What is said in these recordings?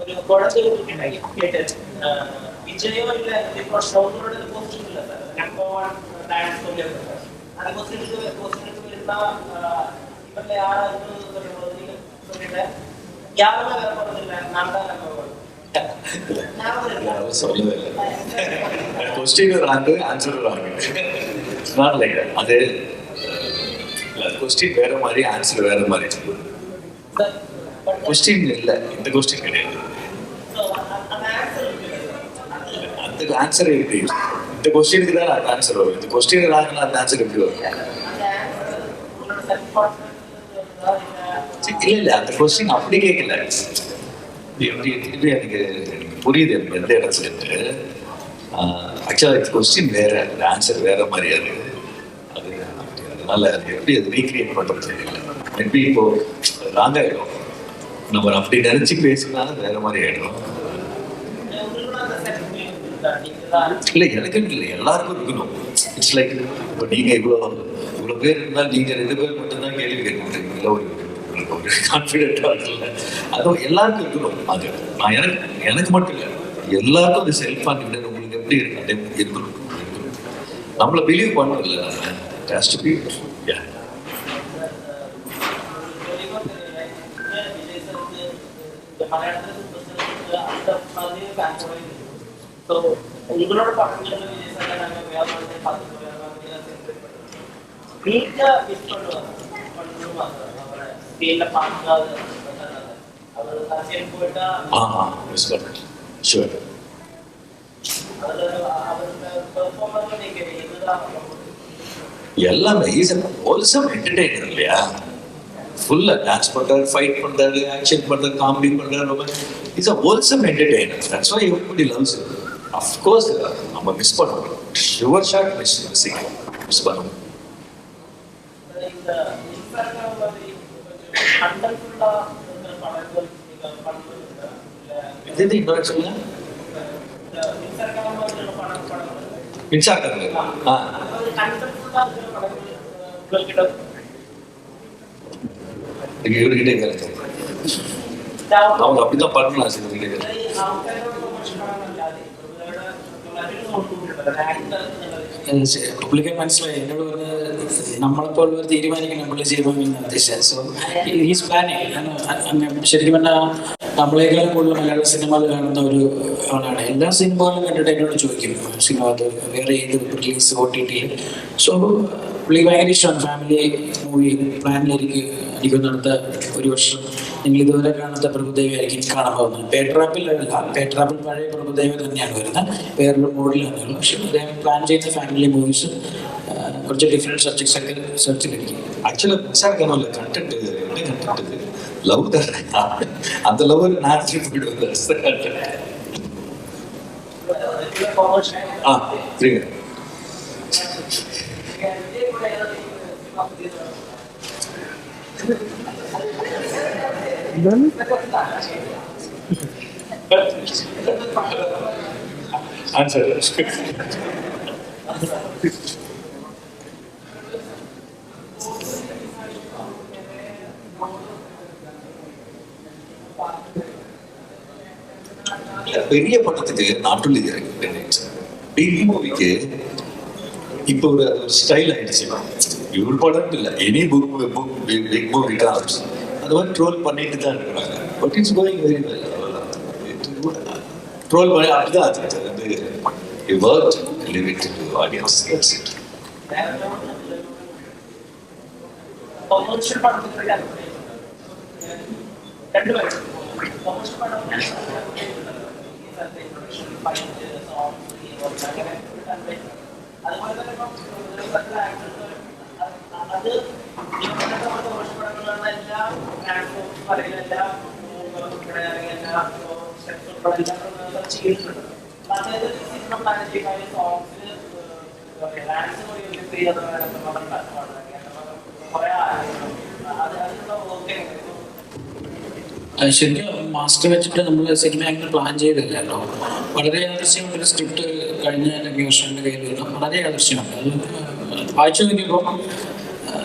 ഒരു കുഴത്തിൽ കേട്ട് വിജയമില്ല ഇപ്പോൾ ഷോപ്പിലൂടെ പോസ്റ്റിംഗില്ല സാർ ഞാൻ പോവാൻ ഡാൻസ് പോലെയൊക്കെ അത് പോസ്റ്റിംഗ് പോസ്റ്റിംഗ് വരുന്ന ഇവരുടെ ആ ഇത് പറയുന്നത് யாருமே வேற போறதில்ல. நான் தான் கொஸ்டின் ராங்கு ராங்கு நான் லைக் அது கொஸ்டின் வேற மாதிரி ஆன்சர் வேற மாதிரி. கொஸ்டின் இல்லை. இந்த கொஸ்டின் கிடையாது. அந்த ஆன்சர் எப்படி இந்த கொஸ்டினுக்கு தான் அந்த ஆன்சர் வரும். இந்த கொஸ்டின் ராங்கு அந்த ஆன்சர் எப்படி வரும்? இல்ல இல்ல அந்த கொஸ்டின் அப்படி கேட்கல எப்படி எனக்கு புரியுது எனக்கு எந்த இடத்துல இருந்து ஆக்சுவலாக இந்த கொஸ்டின் வேற அந்த ஆன்சர் வேற மாதிரி அது அது அதனால அது எப்படி அது ரீக்ரியேட் பண்றது தெரியல. மேபி இப்போ ராங்காயிடும் நம்ம அப்படி நினைச்சு பேசினா வேற மாதிரி ஆயிடும். இல்லை எனக்கு இல்லை எல்லாருக்கும் இருக்கணும். இட்ஸ் லைக் இப்போ நீங்க இவ்வளோ இவ்வளோ பேர் இருந்தால் நீங்க ரெண்டு பேர் மட்டும்தான் கேள்வி கேட்க முடியும் இல்லை ஒரு கான்ஃபிடென்ட்டாக இருக்குல்ல அதுவும் எல்லாருக்கும் இருக்கணும். அது நான் எனக்கு எனக்கு மட்டும் இல்லை. எல்லாருக்கும் அது செல்ஃப் கான்ஃபிடென்ட் உங்களுக்கு எப்படி இருக்கு? அதே இருக்கணும். நம்மளை பிலீவ் பண்ணணும் இல்லை நம்ம ஹேஸ் பி உங்களோட படங்கள்ல விஜய் சார் நாங்கள் ஆ ஆ மிஸ் பண்ணேன் ஷுவர் எல்லாமே இஸ் ஹோல்சம் என்டர்டெய்னர் இல்லையா? ஃபுல்லா டான்ஸ் பண்றாரு ஃபைட் பண்றாரு ஆக்ஷன் பண்றாரு காமெடி பண்றாரு is a wholesome entertainer that's why everybody loves of course நம்ம மிஸ் பண்ணுவோம். Sure shot miss missing miss பண்ணுவோம் இந்த இன்ஸ்டாகிராம் மாதிரி கொஞ்சம் கண்டென்ட்ஃபுல்லா இருக்கிற படங்கள் நீங்க பண்ணுவீங்க இல்ல இது இது இன்னொரு சொல்லுங்க இந்த இன்ஸ்டாகிராம் மாதிரி படம் படங்கள் மின்சாரம் ஆ அதாவது கண்டென்ட்ஃபுல்லா இருக்கிற படங்கள் அஹ், உங்ககிட்ட நீங்க இவர்கிட்ட கேளுங்க தேவை அவங்க அப்படிதான் பண்ணலாம் சார் இவர்கிட்ட ആൾക്കാരോട് മോശപ്പെടാനല്ലാതെ ആക്ടർ പുള്ളിക്ക് മനസ്സിലായി എന്നോട് പറഞ്ഞത് നമ്മളെപ്പോൾ ഒരു തീരുമാനിക്കണം നമ്മൾ ചെയ്യുമെന്ന് ഉദ്ദേശിച്ചത്. സോ ഈസ് പ്ലാനിങ് ശരിക്കും പറഞ്ഞാൽ നമ്മളെക്കാളും കൂടുതൽ മലയാള സിനിമകൾ കാണുന്ന ഒരു ആളാണ്. എല്ലാ സിനിമകളും കണ്ടിട്ട് എന്നോട് ചോദിക്കും. സിനിമ അത് വേറെ ഏത് release O T T so പുള്ളി ഭയങ്കര ഇഷ്ടമാണ്. ഫാമിലി മൂവി പ്ലാനിലേക്ക് എനിക്ക് നടത്ത ഒരു വർഷം. നിങ്ങൾ ഇതുവരെ കാണാത്ത പ്രഭുദേവി ആയിരിക്കും കാണാൻ പോകുന്നത്. പേട്രാപ്പിൽ അല്ല പേട്രാപ്പിൽ പഴയ പ്രഭുദേവി തന്നെയാണ് വരുന്നത്. വേറൊരു മോഡലാണ് പക്ഷെ അദ്ദേഹം പ്ലാൻ ചെയ്ത ഫാമിലി മൂവീസ് கொஞ்சம் டிஃப்ரெண்ட் சப்ஜெக்ட்ஸ் இருக்குது சர்ச்சில் இருக்குது ஆக்சுவலாக விசாரிக்கணும் இல்லை கண்டென்ட் இது என்ன கண்டென்ட் இது லவ் தான் அந்த லவ் நான் போயிடுவேன் ஆ புரியுங்க பெரிய படத்துக்கு நாட் ஒன்லி பிக் மூவிக்கு இப்போ ஒரு அது ஒரு ஸ்டைல் ஆயிடுச்சு. இவர் படம் இல்லை. Any book book big movie comes அது மாதிரி ட்ரோல் பண்ணிட்டு தான் இருக்கிறாங்க. But it's going very well troll பண்ணி அப்படிதான் அது அது வந்து work limit to audience that's it commercial പടത്തിൽ രണ്ടുപേരും കൊമേഴ്ഷ്യൽ പടം അതുപോലെ തന്നെ അത് കൊമേഴ്ഷ്യൽ പടങ്ങളിലുള്ള എല്ലാ പ്ലാറ്റ്ഫോം പറയുന്ന എല്ലാ എല്ലാ സ്റ്റെപ്സ് ഉൾപ്പെടെ എല്ലാം ചെയ്തിട്ടുണ്ട് അതായത് സിനിമ പ്ലാൻ ചെയ്യുന്ന സോങ്സിൽ ഡാൻസ് കൂടി കുറെ അത് അതിനുള്ള ഓക്കെ അത് ശരിക്കും മാസ്റ്റർ വെച്ചിട്ട് നമ്മൾ സിനിമ അങ്ങനെ പ്ലാൻ ചെയ്തില്ലല്ലോ വളരെ ആദർശ്യം ഒരു സ്ക്രിപ്റ്റ് കഴിഞ്ഞ വർഷങ്ങളുടെ കയ്യിൽ വളരെ ആദർശ്യമാണ് അത് വായിച്ചു നോക്കിയപ്പോൾ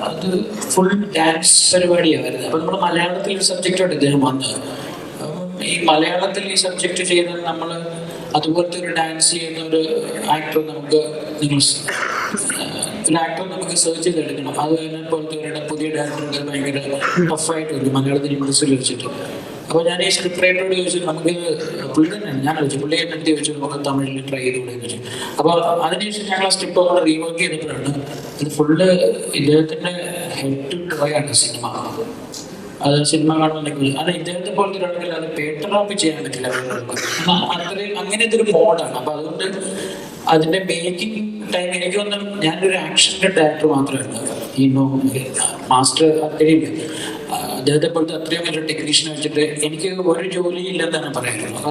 അത് ഫുൾ ഡാൻസ് പരിപാടിയാണ് വരുന്നത് അപ്പം നമ്മൾ മലയാളത്തിൽ ഒരു സബ്ജക്റ്റായിട്ട് ഇദ്ദേഹം വന്നത്. ഈ മലയാളത്തിൽ ഈ സബ്ജക്റ്റ് ചെയ്യുന്നത് നമ്മൾ അതുപോലത്തെ ഒരു ഡാൻസ് ചെയ്യുന്ന ഒരു ആക്ടർ നമുക്ക് നിങ്ങൾ ഒരു ആക്ടർ നമുക്ക് സെർച്ച് ചെയ്തെടുക്കണം അത് പോലത്തെ ഒരു പുതിയ ഡാൻസ് ഭയങ്കര ടഫായിട്ട് വരും. മലയാളത്തിൽ ഇൻഡസ്ട്രിയിൽ വെച്ചിട്ട്. അപ്പോൾ ഞാൻ ഈ സ്ക്രിപ്റ്റ് റൈറ്ററോട് ചോദിച്ചു നമുക്ക് പുള്ളി തന്നെയാണ് ഞാൻ ചോദിച്ചു പുള്ളി എന്നെ ചോദിച്ചു നമുക്ക് തമിഴിൽ ട്രൈ ചെയ്തുകൂടെ? ചോദിച്ചു. അപ്പോൾ അതിനുശേഷം ഞങ്ങൾ ആ സ്ക്രിപ്റ്റ് അവിടെ റീവർക്ക് ചെയ്തപ്പോഴാണ് ഇത് ഫുള്ള് ഇദ്ദേഹത്തിന്റെ ഹെഡ് ടു ടോയാണ് സിനിമ. അത് സിനിമ കാണുന്നുണ്ടെങ്കിൽ അത് ഇദ്ദേഹത്തെ പോലത്തെ ഒരാളെങ്കിൽ അത് പേട്ടറാപ്പ് ചെയ്യാൻ പറ്റില്ല. അത്രയും അങ്ങനത്തെ ഒരു മോഡാണ് അപ്പൊ അതുകൊണ്ട് അതിന്റെ മേക്കിംഗ് ടൈം എനിക്ക് തോന്നുന്നു ഞാനൊരു ആക്ഷന്റെ ഡയറക്ടർ മാത്രമല്ല ഈ മാസ്റ്റർ അത്രയും അദ്ദേഹത്തെ പോലത്തെ അത്രയും വലിയ ടെക്നീഷ്യനെ വെച്ചിട്ട് എനിക്ക് ഒരു ജോലി ഇല്ലെന്നാണ് പറയാനുള്ളത്.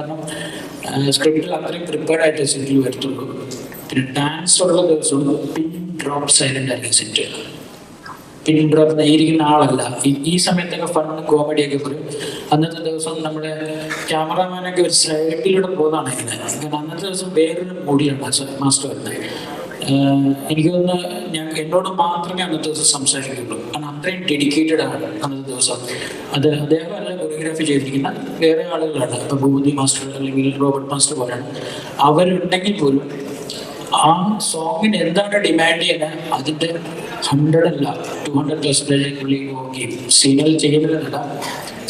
കാരണം സ്ക്രിപ്റ്റിൽ അത്രയും പ്രിപ്പയർഡ് ആയിട്ട് സെറ്റിൽ വരത്തുള്ളൂ പിന്നെ ഡാൻസ് ഉള്ള ദിവസം പിൻ ഡ്രോപ്പ് സൈലന്റ് ആയിരിക്കും സെറ്റ് പിൻ ഡ്രോപ്പ് ഇരിക്കുന്ന ആളല്ല. ഈ- സമയത്തൊക്കെ ഫണ്ട് കോമഡിയൊക്കെ പറയും. അന്നത്തെ ദിവസം നമ്മുടെ ക്യാമറാമാനൊക്കെ ഒരു സൈഡിലൂടെ പോകുന്നതാണ് അന്നത്തെ ദിവസം വേറൊരു മൂടിയാണ് മാസ്റ്റർ വരുന്നത്. എനിക്ക് തോന്നുന്നു ഞാൻ എന്നോട് മാത്രമേ അന്നത്തെ ദിവസം സംസാരിക്കുള്ളൂ കാരണം അത്രയും ഡെഡിക്കേറ്റഡ് ആണ് അന്നത്തെ ദിവസം. അത് അദ്ദേഹം അല്ല കൊറിയോഗ്രാഫി ചെയ്തിരിക്കുന്ന വേറെ ആളുകളാണ്. ഇപ്പൊ ഭൂപതി മാസ്റ്റർ അല്ലെങ്കിൽ റോബർട്ട് മാസ്റ്റർ പോലെയാണ്. അവരുണ്ടെങ്കിൽ പോലും ആ സോങ്ങിന് എന്താണ് ഡിമാൻഡ് ചെയ്യുന്നത്? അതിന്റെ ഹൺഡ്രഡ് അല്ല ടു ഹൺഡ്രഡ് പെർസെന്റേജ് പുള്ളി നോക്കി. സീനുകൾ ചെയ്യുന്നതല്ല.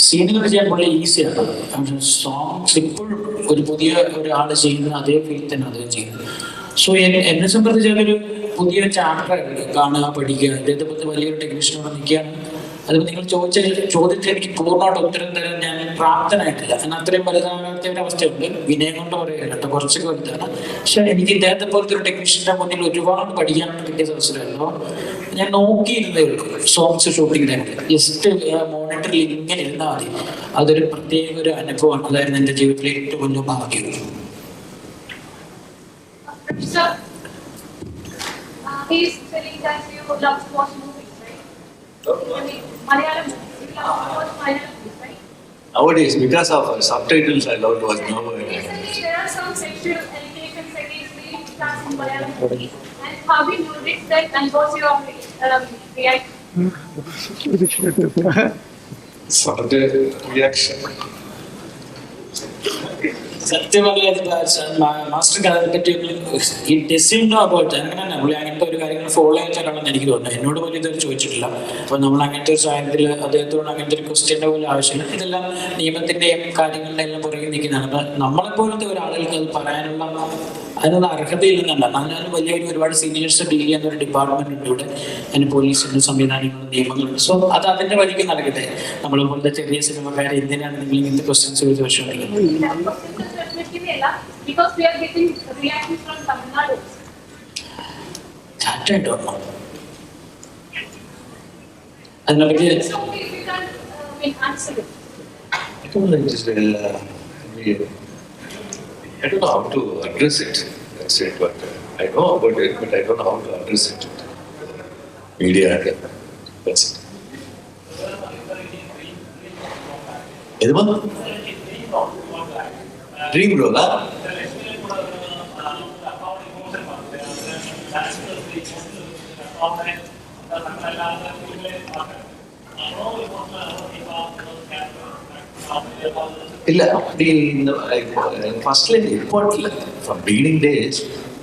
സീനുകൾ ചെയ്യാൻ പുള്ളി ഈസിയാണ് സോങ്സ് ഇപ്പോഴും ഒരു പുതിയ ഒരാൾ ചെയ്യുന്ന അതേ ഫീൽ തന്നെ അദ്ദേഹം ചെയ്യുന്നത്. സോ എന്നെ സംബന്ധിച്ച് അതൊരു പുതിയ ചാപ്റ്റർ കാണുക പഠിക്കുക അദ്ദേഹത്തെ പറ്റി വലിയൊരു ടെക്നീഷ്യനോട് നിൽക്കുകയാണ് അതിപ്പോൾ നിങ്ങൾ ചോദിച്ച ചോദ്യത്തിൽ എനിക്ക് പൂർണമായിട്ട് ഉത്തരം തരാൻ ഞാൻ പ്രാപ്തനായിട്ടില്ല. കാരണം അത്രയും വലുതാകാത്ത ഒരു അവസ്ഥയുണ്ട്. വിനയം കൊണ്ട് പറയുക കേട്ടോ കുറച്ചൊക്കെ വലുതാണ്. പക്ഷെ എനിക്ക് ഇദ്ദേഹത്തെ പോലത്തെ ഒരു ടെക്നീഷ്യന്റെ മുന്നിൽ ഒരുപാട് പഠിക്കാനുള്ള കിട്ടിയ അവസരമായിരുന്നു ഞാൻ നോക്കിയിരുന്നേ ഉള്ളൂ. സോങ്സ് ഷൂട്ടിംഗ് ടൈമിൽ ജസ്റ്റ് മോണിറ്ററിൽ ഇങ്ങനെ ഇരുന്നാൽ മതി. അതൊരു പ്രത്യേക ഒരു അനുഭവമാണ്. അതായിരുന്നു എന്റെ ജീവിതത്തിലെ ഏറ്റവും വലിയ ഭാഗ്യം. So, uh, he's telling that you love to watch movies, right? I mean, Malayalam movies. You love to watch Malayalam movies, right? Nowadays, because of subtitles, I love to watch now. Recently, there are some sexual allegations against the stars in Malayalam movies. And how we noticed that and what's your um, reaction? Sort of reaction. സത്യം പറഞ്ഞാൽ മാസ്റ്റർക്ക് അതിനെ ഈ ഡിസിംനോ about അങ്ങനെ തന്നെ. പുള്ളി ഒരു കാര്യങ്ങൾ follow ചെയ്തിട്ടാണെന്ന് എനിക്ക് എന്നോട് പോലും ചോദിച്ചിട്ടില്ല. അപ്പോൾ നമ്മൾ അങ്ങനത്തെ ഒരു സാഹചര്യത്തിൽ അദ്ദേഹത്തോട് അങ്ങനത്തെ പോലും ആവശ്യമില്ല. ഇതെല്ലാം നിയമത്തിന്റെയും കാര്യങ്ങളുടെ എല്ലാം പുറകെ നിൽക്കുന്നതാണ്. അപ്പൊ നമ്മളെ പോലത്തെ ഒരാളുകൾക്ക് പറയാനുള്ള അതിനുള്ള അർഹതയില്ലെന്നല്ല എന്നാലും വലിയൊരു ഒരുപാട് സീനിയേഴ്സ് ഡീൽ ചെയ്യുന്ന ഒരു ഡിപ്പാർട്ട്മെന്റ് ഉണ്ട് ഇവിടെ. അതിന് സംവിധാനങ്ങളും നിയമങ്ങളും. സോ അത് അതിന്റെ വഴിക്ക് നടക്കട്ടെ. നമ്മളെ പോലത്തെ ചെറിയ സിനിമക്കാരെ എന്തിനാണ് നിങ്ങൾ ഇങ്ങനത്തെ ക്വസ്റ്റ്യൻസ് ചോദിച്ചു വെച്ചുകൊണ്ടിരിക്കുന്നത് That question is definitely Ella, because we are getting reactions from Tamil Nadu. That I don't know. അതിനെപ്പറ്റി So, if you can uh, I mean, answer it. I don't know, it is, uh, we- I don't know how to address it. That's it, but uh, I know about it, but I don't know how to address it. Media, that's it. எதுமா dream ரோலா இல்ல அப்படி இந்த ஃபர்ஸ்ட்ல ரிப்போர்ட்ல from beginning days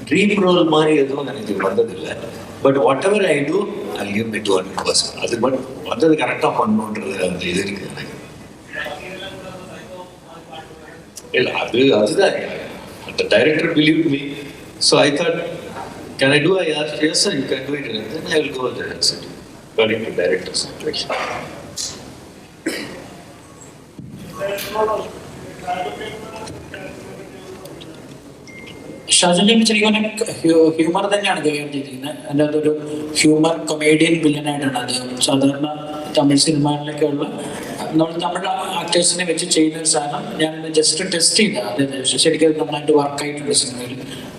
dream role மாதிரி எதுவும் எனக்கு வந்ததில்லை. But whatever I do I give it to hundred percent அது பட் வந்தது கரெக்டாக பண்ணுன்றது அந்த இது இருக்குது இல்ல அது அதுதான் அந்த director believe me so I thought can I do I R S you can do it then I will go the set according to director situation ഷാജുനെ ശരിക്കും ഹ്യൂമർ തന്നെയാണ് കൈകാര്യം ചെയ്തിരിക്കുന്നത് അതിൻ്റെ അകത്തൊരു ഹ്യൂമർ കൊമേഡിയൻ വില്ലനായിട്ടാണ് അദ്ദേഹം സാധാരണ തമിഴ് സിനിമകളിലൊക്കെ ഉള്ള നമ്മൾ തമിഴ് ആക്ടേഴ്സിനെ വെച്ച് ചെയ്യുന്ന ഒരു സാധനം ഞാൻ ജസ്റ്റ് ടെസ്റ്റ് ചെയ്ത അതായത് ശരിക്കും അത് നന്നായിട്ട് വർക്കായിട്ടുണ്ട് സിനിമയിൽ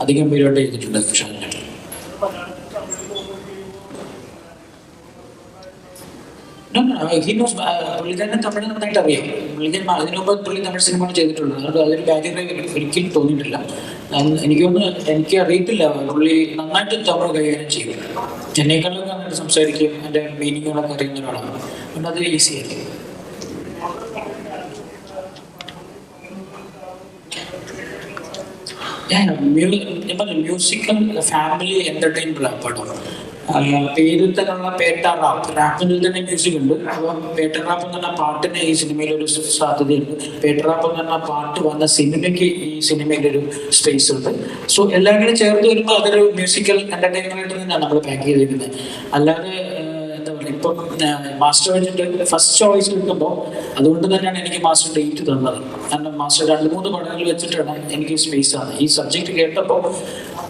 അധികം പേരോട്ട് ചെയ്തിട്ടുണ്ട് പക്ഷെ അതിനായിട്ട് no, ഹി നോസ് പുള്ളിക്കാരനെ തമിഴ് നന്നായിട്ട് അറിയാം. പുള്ളിക്കാരൻ അതിനു മുമ്പ് പുള്ളി തമിഴ് സിനിമകൾ ചെയ്തിട്ടുള്ളത്. അതുകൊണ്ട് അതൊരു കാര്യമായി ഒരിക്കലും തോന്നിയിട്ടില്ല. എനിക്ക് തോന്നുന്നു എനിക്ക് അറിയത്തില്ല പുള്ളി നന്നായിട്ട് തമിഴ് കൈകാര്യം ചെയ്യും. എന്നെക്കാളും നന്നായിട്ട് സംസാരിക്കും എന്റെ മീനിങ്ങുകളൊക്കെ അറിയുന്ന ഒരാളാണ്. അതുകൊണ്ട് അത് ഈസി ആയിരിക്കും. മ്യൂസിക്കൽ ഫാമിലി എന്റർടൈൻമെന്റ് പടം. ആ, പേരിൽ തന്നെയുള്ള പേട്ട റാപ്പ് റാപ്പിൽ തന്നെ മ്യൂസിക് ഉണ്ട്. അപ്പോൾ പേട്ട റാപ്പ് എന്ന് പറഞ്ഞ പാട്ടിന് ഈ സിനിമയിൽ ഒരു സാധ്യതയുണ്ട്. പേട്ട റാപ്പ് എന്ന് പറഞ്ഞ പാട്ട് വന്ന സിനിമയ്ക്ക് ഈ സിനിമയിൽ ഒരു സ്പേസ് ഉണ്ട്. സോ എല്ലാം ചേർത്ത് വരുമ്പോൾ അതൊരു മ്യൂസിക്കൽ എന്റർടൈൻമെന്റ് തന്നെയാണ് നമ്മൾ പാക്ക് ചെയ്തിരിക്കുന്നത്. അല്ലാതെ ഇപ്പം മാസ്റ്റർ വെച്ചിട്ട് ഫസ്റ്റ് ചോയ്സ് കിട്ടുമ്പോൾ അതുകൊണ്ട് തന്നെയാണ് എനിക്ക് മാസ്റ്റർ ഡേറ്റ് തന്നത്. കാരണം മാസ്റ്റർ രണ്ട് മൂന്ന് പടങ്ങൾ വെച്ചിട്ടാണ് എനിക്ക് സ്പേസ് ആണ് ഈ സബ്ജക്ട് കേട്ടപ്പോൾ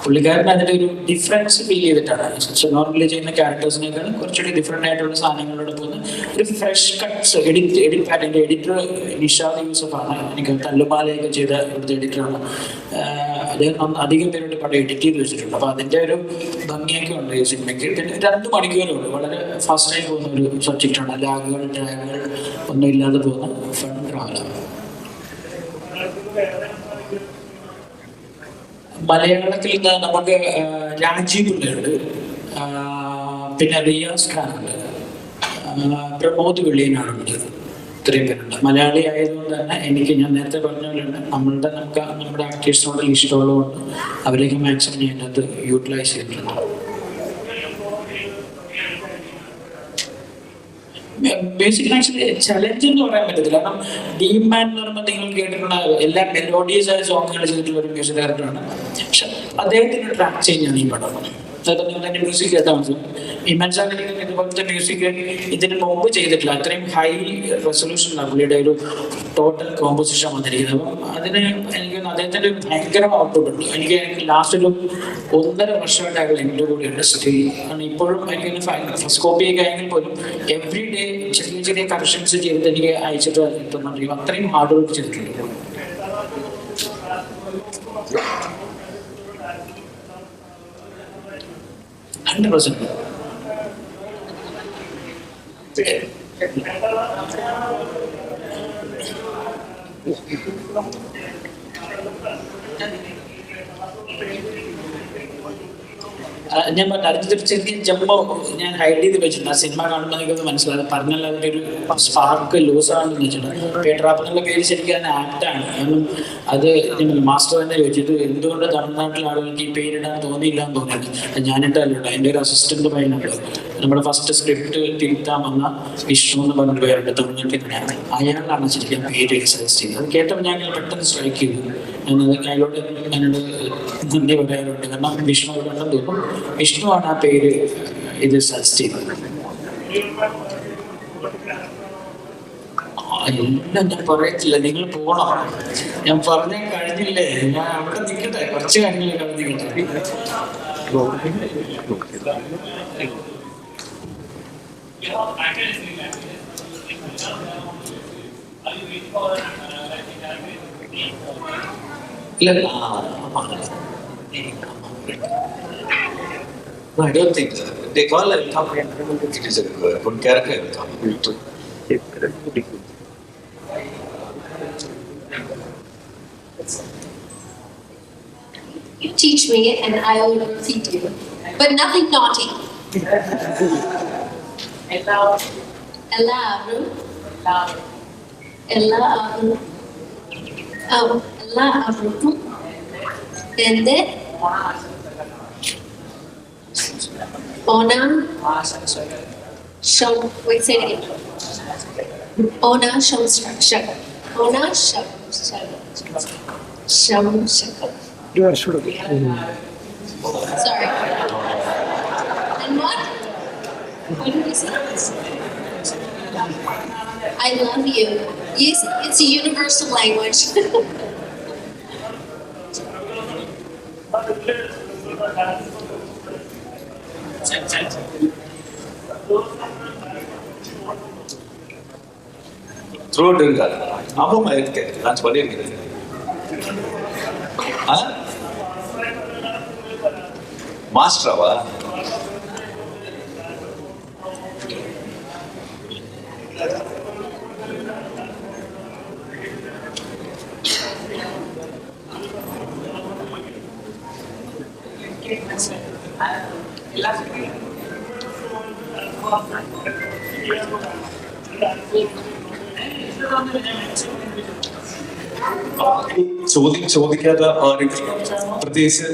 പുള്ളിക്കാരൻ അതിന്റെ ഒരു ഡിഫറൻസ് ഫീൽ ചെയ്തിട്ടാണ്. നോർമലി ചെയ്യുന്ന ക്യാരക്ടേഴ്സിനേക്കാൾ കുറച്ചുകൂടി ഡിഫറെന്റ് ആയിട്ടുള്ള സാധനങ്ങളോട് പോകുന്ന ഒരു ഫ്രഷ് കട്ട്സ് എഡിറ്റ് എഡിറ്റ് പാറ്റിന്റെ എഡിറ്റർ നിഷാദ് യൂസഫാണ്. എനിക്ക് തല്ലുമാലയൊക്കെ ചെയ്ത ഇവിടുത്തെ എഡിറ്ററാണ് അദ്ദേഹം അധികം പേരുടെ പടം എഡിറ്റ് ചെയ്ത് വെച്ചിട്ടുണ്ട്. അപ്പൊ അതിന്റെ ഒരു ഭംഗിയൊക്കെ ഉണ്ട് ഈ സിനിമയ്ക്ക് പിന്നെ രണ്ട് മണിക്കൂറേ ഉള്ളൂ. വളരെ ഫാസ്റ്റ് ആയി പോകുന്ന ഒരു സബ്ജക്റ്റാണ് ലാഗുകൾ ഡ്രാഗുകൾ ഒന്നും ഇല്ലാതെ പോകുന്ന ഫൺ ട്രാവലാണ് മലയാളത്തിൽ നമുക്ക് രാജീവ് പിള്ളയുണ്ട്. പിന്നെ റിയാസ് ഖാനുണ്ട് പ്രമോദ് വെള്ളിയനാടുണ്ട് ഇത്രയും പേരുണ്ട്. മലയാളി ആയതുകൊണ്ട് തന്നെ എനിക്ക് ഞാൻ നേരത്തെ പറഞ്ഞ പോലെ തന്നെ നമ്മളുടെ നമുക്ക് നമ്മുടെ ആക്ടേഴ്സിനോട് ഇഷ്ടമുള്ളതുകൊണ്ട് അവരേക്ക് മാക്സിമം ഞാൻ അത് യൂട്ടിലൈസ് ചെയ്തിട്ടുണ്ട്. ബേസിക്കലി ചലഞ്ച് എന്ന് പറയാൻ പറ്റത്തില്ല. കാരണം ഡീം മാൻ എന്ന് പറയുമ്പോൾ നിങ്ങൾ കേട്ടിട്ടുള്ള എല്ലാ മെലോഡിയസ് ആയ സോങ്ങുകൾ ചെയ്തിട്ടുള്ള ഒരു മ്യൂസിക് ഡയറക്ടറാണ് പക്ഷെ അദ്ദേഹത്തിന്റെ ട്രാക്ക് ചേഞ്ച് ആണ് ഈ പടം. നിങ്ങൾ മ്യൂസിക് കേട്ടാൽ മനസ്സിലാവും ഇമാൻ സാഗറിക്കും ഇതുപോലത്തെ മ്യൂസിക് ഇതിന് മുമ്പ് ചെയ്തിട്ടില്ല. അത്രയും ഹൈ റെസൊല്യൂഷനാണ് പുള്ളിയുടെ ഒരു ടോട്ടൽ കോമ്പോസിഷൻ വന്നിരിക്കുന്നത്. അപ്പം അതിന് എനിക്ക് അദ്ദേഹത്തിന്റെ ഒരു ഭയങ്കര ഔട്ട്പുട്ട് ഉണ്ട്. എനിക്ക് ലാസ്റ്റ് ഒരു ഒന്നര വർഷമായിട്ട് അയാൾ എന്റെ ഉണ്ട്. സ്റ്റേ കാരണം ഇപ്പോഴും എനിക്ക് ഫസ്റ്റ് കോപ്പി ഒക്കെ ആയെങ്കിൽ പോലും എവറി ഡേ ചെറിയ ചെറിയ കറക്ഷൻസ് ചെയ്തിട്ട് എനിക്ക് അയച്ചിട്ട് എത്തുന്നുണ്ട് അത്രയും ഹാർഡ് വർക്ക് ചെയ്തിട്ടുണ്ട്. हंड्रेड परसेंट ठीक है ഞാൻ പറഞ്ഞു ചെറിയ ജമ്പോ ഞാൻ ഹൈഡ് ചെയ്ത് വെച്ചിട്ടുണ്ട്. ആ സിനിമ കാണുമ്പോൾ എനിക്കത് മനസ്സിലായത് പറഞ്ഞാൽ അതിന്റെ ഒരു സ്പാർക്ക് ലൂസ് ആണെന്ന് വെച്ചിട്ടുണ്ട്. പേട്രാപ്പ് എന്നുള്ള പേര് ശരിക്കും അതിന് ആപ്റ്റാണ് കാരണം അത് മാസ്റ്റർ തന്നെ ചോദിച്ചത് എന്തുകൊണ്ട് തമിഴ്നാട്ടിലെ ആളുകൾക്ക് ഈ പേരിടാൻ തോന്നിയില്ല എന്ന് തോന്നിയത്? ഞാനിട്ടല്ലോ എന്റെ ഒരു അസിസ്റ്റന്റ് പയ്യനുണ്ട് നമ്മുടെ ഫസ്റ്റ് സ്ക്രിപ്റ്റ് തിരുത്താൻ വന്ന വിഷ്ണു എന്ന് പറഞ്ഞൊരു പേരുണ്ട് തമിഴ്നാട്ടിൽ തന്നെയാണ് അയാളാണ് ശരിക്കും പേര് സജസ്റ്റ് ചെയ്തത് അത് കേട്ടപ്പോൾ ഞാൻ പെട്ടെന്ന് സ്ട്രൈക്ക് ചെയ്തു. ഞാനത് അയാളോട് ഞാനോട് നന്ദി പറയാനുണ്ട്. കാരണം വിഷ്ണു ഇവിടെ ഉണ്ടെന്ന് തോന്നുന്നു. വിഷ്ണുവാണ് ആ പേര് ഇത് സജസ്റ്റ് ചെയ്തത്. എല്ലാം ഞാൻ പറയത്തില്ല. നിങ്ങൾ പോണം. ഞാൻ പറഞ്ഞ കഴിഞ്ഞില്ലേ? ഞാൻ അവിടെ നിൽക്കട്ടെ. കുറച്ച് കാര്യങ്ങൾ അവിടെ നിൽക്കട്ടെ. ഇല്ല ആ. No, I don't think so. They call Eltham, I don't think it is a good character, Eltham. You teach me and I will feed you, but nothing naughty. Allow. Allow. Allow. Allow. Allow. Allow. And then Honor, show, wait, say it again. Honor, show, show. Honor, show, show. Show, show. Do sort of? Sorry. And what? What did we say? I love you. Yes, it's a universal language. Throat இருக்காது ஆமாம் இருக்கு. நான் சொல்லியிருக்கிறேன். மாஸ்டராவா ചോദ്യം ചോദിക്കാത്ത ആരെങ്കിലും പ്രത്യേകിച്ച്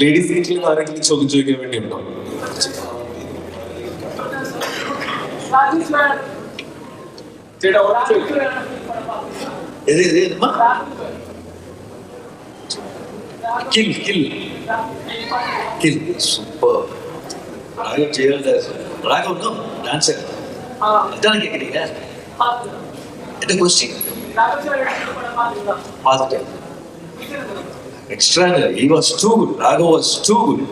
ladies സീറ്റിൽ ആരെങ്കിലും ചോദ്യം ചോദിക്കാൻ വേണ്ടിയുണ്ടോ ഇത് ഇത് ഇതുമ്മ? kill kill Raghav Jayalalitha. Raghav no dancer அதான கேட்குறீங்க என்ன கொஸ்டின் பார்த்துட்டேன் extraordinary he was too good Raghav was too good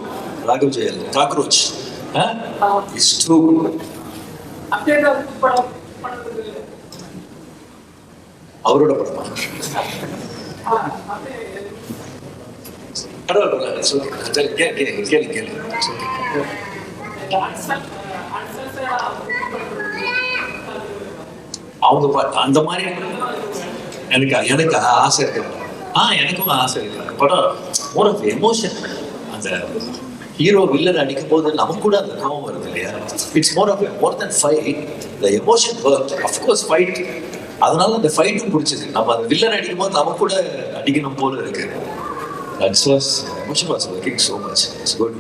Raghav Jayalalitha. Cockroach is too good அவரோட படமா? பரவாயில்ல கேளு கேளு கேளு. அவங்க அந்த மாதிரி எனக்கு எனக்கு ஆசை இருக்கு. ஆ எனக்கும் ஆசை இருக்கு. படம் ஒரு ஆஃப் எமோஷன் அந்த ஹீரோ வில்லன் அடிக்கும் போது நமக்கு கூட அந்த கோவம் வருது இல்லையா? It's more of more then fight the emotion work of course fight அதனால அந்த ஃபைட்டும் பிடிச்சது. நம்ம அந்த வில்லன் அடிக்கும் போது நமக்கு கூட அடிக்கணும் போல இருக்கு. That's was emotion was working so much it's good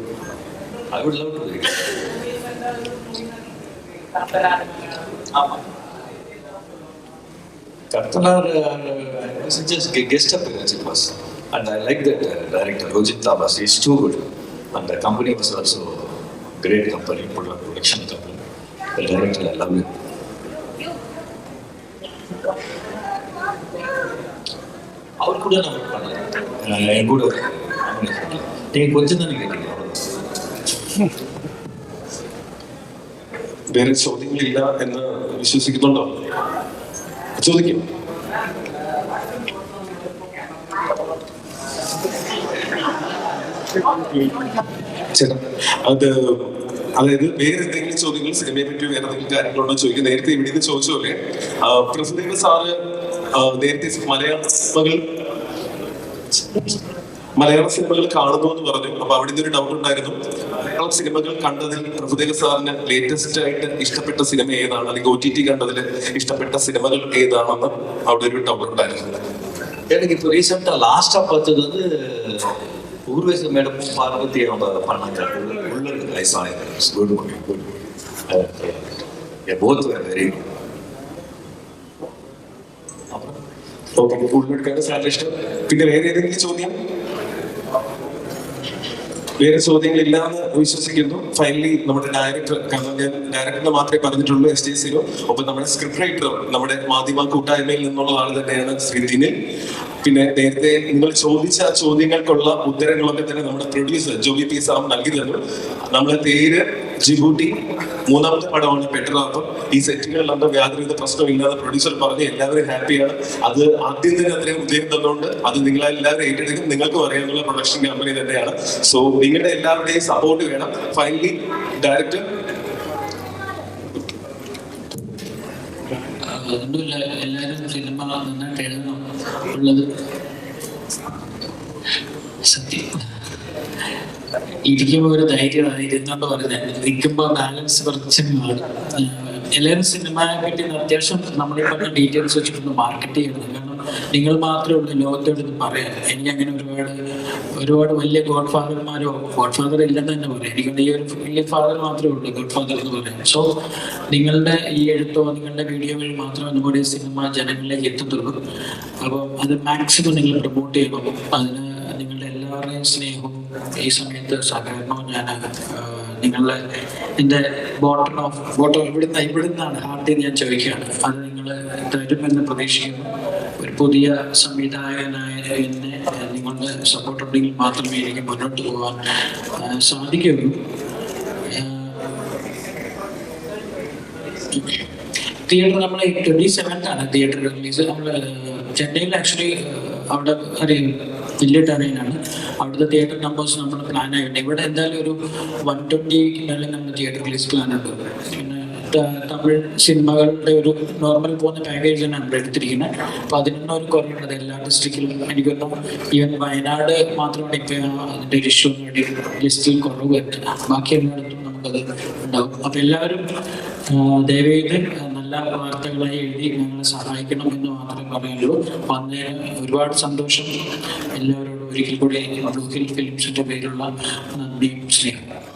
I would love to ஆமா Kartanar uh, was just a guest appearance it was. And I like that uh, director, Rojit Tabas. He's too good. And the company was also great company, produ- production company. The director, I love it. அவர் கூட நான் work பண்ணேன் அஹ் என் கூட நீங்க கொஞ்சம் தானே கேட்டீங்க அவ்வளவுதான். വേറെ ചോദ്യങ്ങളില്ല എന്ന് വിശ്വസിക്കുന്നുണ്ടോ? ചോദിക്കും. അത് അതായത് വേറെ എന്തെങ്കിലും ചോദ്യങ്ങൾ സിനിമയെ പറ്റി വേറെ എന്തെങ്കിലും കാര്യങ്ങളുണ്ടോ ചോദിക്കും. നേരത്തെ ഇവിടെ നിന്ന് ചോദിച്ച പോലെ ആ, പ്രസിദ്ധീകരണ സാറ് നേരത്തെ മലയാള സിനിമകൾ മലയാള സിനിമകൾ കാണുന്നു എന്ന് പറഞ്ഞു. അപ്പൊ അവിടെ നിന്ന് ഒരു ഡൗട്ട് ഉണ്ടായിരുന്നു. മലയാളം സിനിമകൾ കണ്ടതിൽ പ്രഭുദേവ സാറിന് ലേറ്റസ്റ്റ് ആയിട്ട് ഇഷ്ടപ്പെട്ട സിനിമ ഏതാണ് അല്ലെങ്കിൽ ഒ ടി ടി കണ്ടതിൽ ഇഷ്ടപ്പെട്ട സിനിമകൾ ഏതാണെന്ന് അവിടെ ഒരു ഡൗട്ട് ഉണ്ടായിരുന്നു எனக்கு இப்போ ரீசெண்டாக லாஸ்ட்டாக பார்த்தது வந்து ஊர்வேச மேடமும் பார்வதி அவங்க பண்ணாங்க உள்ள இருக்கு ஐசான good good both very good அப்புறம் ഓക്കെ ഉള്ളെടുക്കാണ് സാറിന് ഇഷ്ടം പിന്നെ വേറെ ഏതെങ്കിലും ചോദ്യം വേറെ ചോദ്യങ്ങളില്ല എന്ന് വിശ്വസിക്കുന്നു. ഫൈനലി നമ്മുടെ ഡയറക്ടർ കാരണം ഞാൻ ഡയറക്ടറിനെ മാത്രമേ പറഞ്ഞിട്ടുള്ളൂ എസ് ഡി സിയിലോ ഒപ്പം നമ്മുടെ സ്ക്രിപ്റ്റ് റൈറ്റർ നമ്മുടെ മാധ്യമ കൂട്ടായ്മയിൽ നിന്നുള്ള ആൾ തന്നെയാണ് ശ്രീ പിന്നെ നേരത്തെ നിങ്ങൾ ചോദിച്ച ചോദ്യങ്ങൾക്കുള്ള ഉത്തരങ്ങളൊക്കെ തന്നെ നമ്മുടെ പ്രൊഡ്യൂസർ ജോബി പി സാം നൽകി തന്നു. നമ്മളെ തേര് ജിബൂട്ടി. മൂന്നാമത്തെ പടമാണ് പെട്രാപ്പം. ഈ സെറ്റുകളിലൊന്നും യാതൊരുവിധ പ്രശ്നമില്ലാതെ പ്രൊഡ്യൂസർ പറഞ്ഞ് എല്ലാവരും ഹാപ്പിയാണ്. അത് ആദ്യം തന്നെ അത്രയും ഉദ്യോഗം തന്നുകൊണ്ട് അത് നിങ്ങളെല്ലാവരും ഏറ്റെടുക്കും. നിങ്ങൾക്കും അറിയാവുന്ന പ്രൊഡക്ഷൻ കമ്പനി തന്നെയാണ്. സോ നിങ്ങളുടെ എല്ലാവരുടെയും സപ്പോർട്ട് വേണം. ഫൈനലി ഡയറക്ടർ ഒന്നുമില്ല എല്ലാവരും സിനിമ നന്നായിട്ട് എഴുതണം ഉള്ളത് സത്യം. ഇരിക്കുമ്പോൾ ഒരു ധൈര്യമാണ്. ഇരുന്നോണ്ട് പറയുന്നത് നിൽക്കുമ്പോ ബാലൻസ് കുറച്ച് എല്ലാവരും സിനിമയെ പറ്റി അത്യാവശ്യം നമ്മളീ പറഞ്ഞ ഡീറ്റെയിൽസ് വെച്ചിട്ടൊന്ന് മാർക്കറ്റ് ചെയ്യുന്നത്. കാരണം നിങ്ങൾ മാത്രമേ ഉള്ളൂ ലോകത്തോട് പറയാൻ. എനിക്ക് അങ്ങനെ ഒരുപാട് ഒരുപാട് വലിയ ഗോഡ് ഫാദർമാരോ ഗോഡ് ഫാദർ ഇല്ലെന്ന് തന്നെ പറയാം. എനിക്ക് ഈ ഒരു വലിയ ഫാദർ മാത്രമേ ഉള്ളൂ ഗോഡ് ഫാദർ എന്ന് പറയാം. സോ നിങ്ങളുടെ ഈ എഴുത്തോ നിങ്ങളുടെ വീഡിയോ വഴി മാത്രമേ നമ്മുടെ ഈ സിനിമ ജനങ്ങളിലേക്ക് എത്തത്തുള്ളൂ അപ്പോൾ അത് മാക്സിമം നിങ്ങൾ പ്രൊമോട്ട് ചെയ്യണം. അതിന് നിങ്ങളുടെ എല്ലാവരുടെയും സ്നേഹവും ഈ സമയത്ത് സഹകരണവും ഞാൻ നിങ്ങളുടെ എന്റെ ബോട്ടം ഓഫ് ബോട്ടം ഇവിടുന്ന് ഇവിടുന്നാണ്. ഹാർട്ടിൽ ഞാൻ ചോദിക്കുകയാണ്. അത് നിങ്ങൾ തരുമെന്ന് പ്രതീക്ഷിക്കുന്നു. ഒരു പുതിയ സംവിധായകനായ എന്നെ നിങ്ങളുടെ സപ്പോർട്ട് ഉണ്ടെങ്കിൽ മാത്രമേ എനിക്ക് മുന്നോട്ട് പോകാൻ സാധിക്കുകയുള്ളൂ തിയേറ്റർ നമ്മൾ ട്വന്റി സെവൻത്താണ് തിയേറ്റർ റിലീസ് നമ്മൾ ചെന്നൈയിൽ ആക്ച്വലി അവിടെ അറിയും. വലിയ ടെറൈനാണ് അവിടുത്തെ തിയേറ്റർ നമ്പേഴ്സ് നമ്മൾ പ്ലാൻ ഇവിടെ എന്തായാലും ഒരു വൺ ട്വന്റി മേലെ നമ്മൾ തിയേറ്റർ റിലീസ് പ്ലാൻ ഉണ്ട്. പിന്നെ തമിഴ് സിനിമകളുടെ ഒരു നോർമൽ പോകുന്ന പാക്കേജ് തന്നെ നമ്മൾ എടുത്തിരിക്കുന്നത്. അപ്പോൾ അതിനൊന്നും ഒരു കുറവുണ്ട് എല്ലാ ഡിസ്ട്രിക്റ്റിലും എനിക്കൊന്നും ഈവൻ വയനാട് മാത്രമാണ് ഇപ്പോൾ അതിന്റെ ഒരു ഇഷ്യൂ വേണ്ടി ലിസ്റ്റിൽ കുറവ് വരുന്നത്. ബാക്കി എല്ലായിടത്തും നമുക്കത് ഉണ്ടാവും. അപ്പോൾ എല്ലാവരും ദയവേദ് നല്ല വാർത്തകളായി എഴുതി ഞങ്ങളെ സഹായിക്കണം എന്ന് മാത്രമേ പറയുള്ളൂ. വന്നതിന് ഒരുപാട് സന്തോഷം. എല്ലാവരോടും ഒരിക്കൽ കൂടി ഫിലിംസിന്റെ പേരുള്ള നന്ദിയും സ്നേഹം.